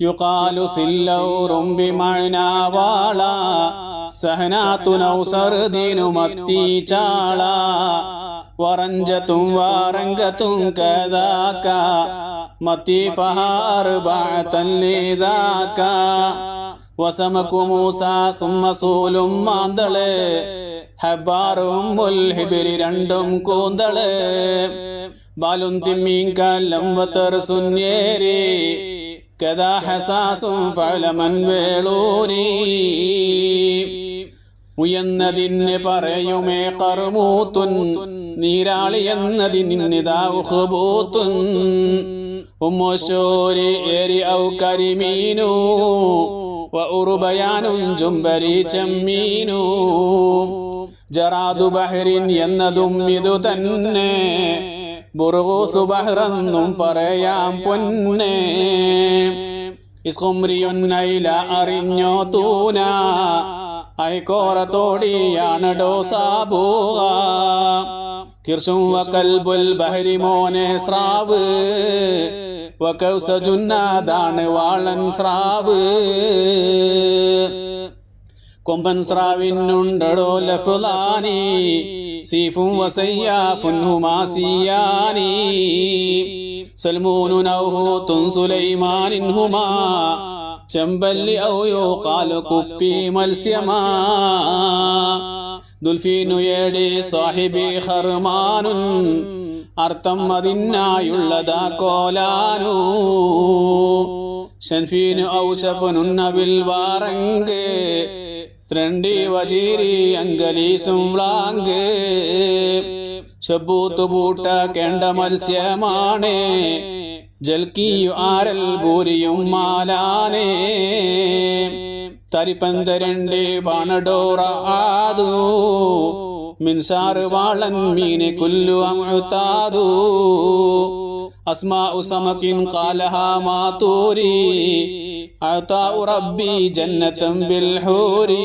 يقال سلور بمعنى والا سهنات أو سردين متي چالا ورنجة ورنجة كذاك متي فها أربعة لذاك وسمك موسى ثم സൂൽ മാന്തള് ഹബാറും മുൽഹിബിരി രണ്ടും കൂന്തള് ബാലും തിമ്മീൻ കല്ലം വത്തർ സുന്യേരി കഥാ ഹസാസും ഫലമൻ വേളൂരി. ഉയർന്നതിന് പറയുമേ കറുമൂത്തുൻ നീരാളി എന്നതിനിതാ ഉഹബൂത്തുൻ ഉമ്മോശോരി എരി ഔ കരിമീനു ഉറുബയാനും ജുംബരി ചെമ്മീനു. ജറാദു ബഹ്റിൻ എന്നതും ഇതു തന്നെ. ബുറുസു ബഹ്റെന്നും പറയാം പൊന്നെ. ഇസ്കുംറിയൊന്നൈല അറിഞ്ഞോ തൂന. ഐക്കോറത്തോടിയാണടോ സാബൂക. കിർഷും വക്കൽബുൽ ബഹരി മോനെ സ്രാവ്. വകൗസജുന്നാദാണ് വാളൻ സ്രാവ്. കൊമ്പൻ സ്രാവിനുണ്ടടോ ലഫുലാനി സീഫും വസയ്യാഫുൻ ഹുമാസിയാനി സൽമൂനു സുലൈമാനിൻ ഹുമാ ചെമ്പല്ലി ഔയോ കാലു കുപ്പി മത്സ്യമാ. ദുൽഫീനു ഏടി സാഹിബി ഹർമാനുൻ അർത്ഥം അതിനായുള്ളതാ കോലാനു. ഷൻഫീനു ഔഷഫുനുന്നവിൽ വാറങ്ക് ത്രണ്ടി വജീരി അങ്കലീസും വ്ളാങ്ക്. ഷബൂത്ത് പൂട്ട കേണ്ട മത്സ്യമാണ്. ജൽക്കിയു ആരൽ ഭൂരിയും മാലാനേ. തരിപ്പന്തരണ്ട് പാണഡോറ ആദു. മിൻസാറ് വാളൻ മീനെ കുല്ലു അമുത്താതു അസ്മാഉ സമകിൻ ഖാലഹാ മാതൂരി. അതാഉ റബ്ബി ജന്നതം ബിൽ ഹൂരി.